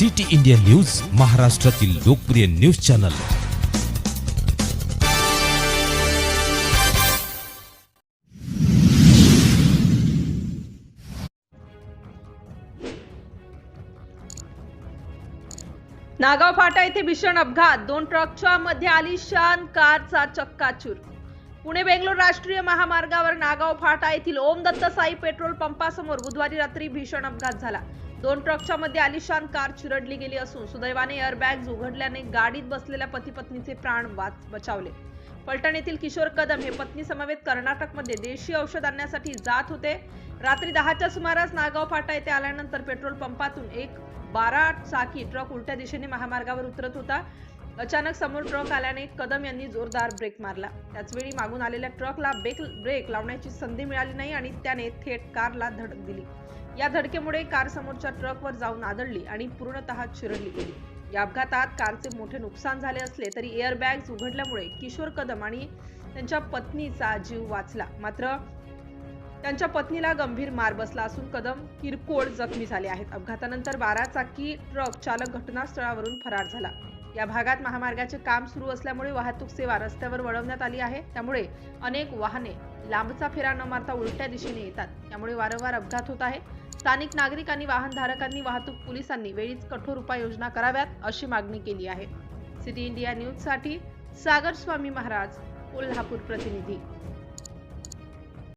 City India news महाराष्ट्रातील लोकप्रिय news channel. Nagaon फाटा येथे भीषण अपघात. दोन ट्रकच्या मध्ये आलिशान कारचा चक्काचूर. पुणे बेंगलोर राष्ट्रीय महामार्गावर नागाव फाटा येथील ओम दत्त साई पेट्रोल पंपासमोर बुधवारी रात्री भीषण अपघात झाला. दोन ट्रकच्या मध्ये आलिशान कार चिरडली गेली असून सुदैवाने एअरबॅग्ज उघडल्याने गाडीत बसलेल्या पती पत्नीचे प्राण वाच बचावले. पलटण येथील किशोर कदम हे पत्नी समवेत कर्नाटकमध्ये देशी औषध आणण्यासाठी जात होते. रात्री दहाच्या सुमारास नागाव फाटा येथे आल्यानंतर पेट्रोल पंपातून एक बारा चाकी ट्रक उलट्या दिशेने महामार्गावर उतरत होता. अचानक समोर ट्रक आल्याने कदम यांनी जोरदार ब्रेक मारला. त्याचवेळी मागून आलेल्या ट्रकला ब्रेक ब्रेक लावण्याची संधी मिळाली नाही आणि त्याने थेट कारला धडक दिली. या धडकेमुळे कार समोरच्या ट्रकवर जाऊन आदळली आणि पूर्णतः चिरडली गेली. या अपघातात कारचे मोठे नुकसान झाले असले तरी एअरबॅग्स उघडल्यामुळे किशोर कदम आणि त्यांच्या पत्नीचा जीव वाचला. मात्र त्यांच्या पत्नीला गंभीर मार बसला असून कदम किरकोळ जखमी झाले आहेत. अपघातानंतर बारा चाकी ट्रक चालक घटनास्थळावरून फरार झाला. या भागात महामार्गाचे काम सुरू असल्यामुळे वाहतूक सेवा रस्त्यावर वळवण्यात आली आहे. त्यामुळे अनेक वाहने लांबचा फेरा न मारता उलट्या दिशेने येतात. त्यामुळे वारंवार अपघात होत आहे. स्थानिक नागरिकांनी वाहनधारकांनी वाहतूक पोलिसांनी वेळीच कठोर उपाययोजना कराव्यात अशी मागणी केली आहे. सिटी इंडिया न्यूजसाठी सागर स्वामी महाराज कोल्हापूर प्रतिनिधी.